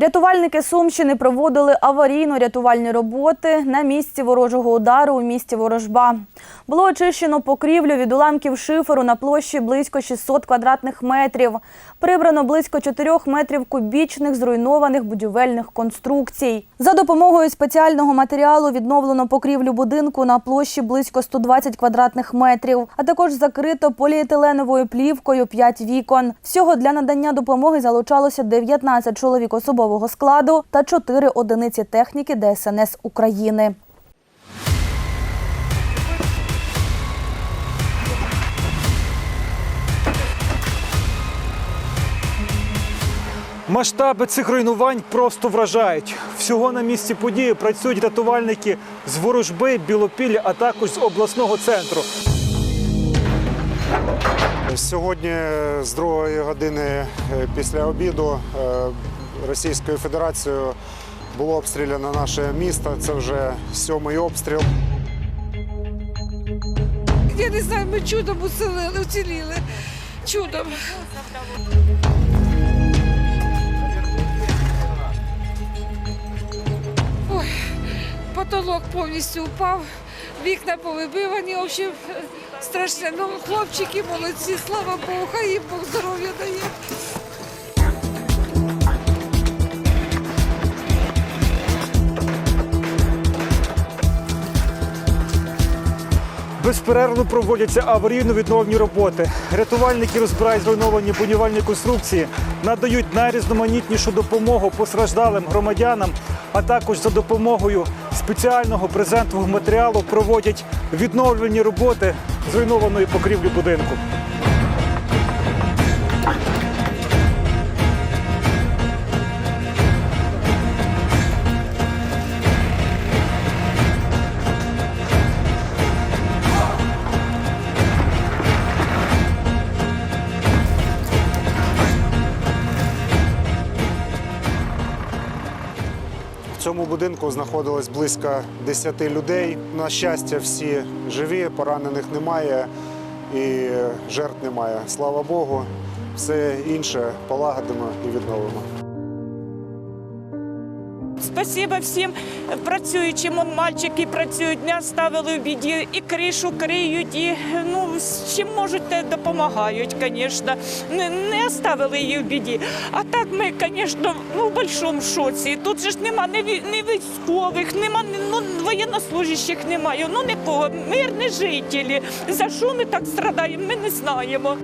Рятувальники Сумщини проводили аварійно-рятувальні роботи на місці ворожого удару у місті Ворожба. Було очищено покрівлю від уламків шиферу на площі близько 600 квадратних метрів. Прибрано близько 4 метрів кубічних зруйнованих будівельних конструкцій. За допомогою спеціального матеріалу відновлено покрівлю будинку на площі близько 120 квадратних метрів, а також закрито поліетиленовою плівкою 5 вікон. Всього для надання допомоги залучалося 19 чоловік особового складу та 4 одиниці техніки ДСНС України. Масштаби цих руйнувань просто вражають. Всього на місці події працюють рятувальники з ворожби, білопілля, а також з обласного центру. Сьогодні з другої години е, після обіду е, Російською Федерацією було обстріляно наше місто. Це вже сьомий обстріл. Я не знаю, ми чудом уцілили. Чудом. Потолок повністю впав, вікна повибивані, в общем, страшне. Ну, хлопчики молодці, слава Богу, хай їм Бог здоров'я дає. Безперервно проводяться аварійно-відновні роботи. Рятувальники розбирають зруйновані будівельні конструкції, надають найрізноманітнішу допомогу постраждалим громадянам, а також за допомогою спеціального презентового матеріалу проводять відновлені роботи зруйнованої покрівлі будинку. Цьому будинку знаходилось близько 10 людей. На щастя, всі живі, поранених немає і жертв немає. Слава Богу, все інше полагодимо і відновимо. Спасибо всім працюючим. Он мальчики працюють, не оставили в біді. І кришу криють, і ну з чим можуть, допомагають, звісно. Не, не оставили її в біді. А так ми, звісно, ну, в большому шоці. Тут же ж нема ні, ні військових, нема ну, воєннослужащих немає, ну нікого. Мирні жителі. За що ми так страдаємо, ми не знаємо.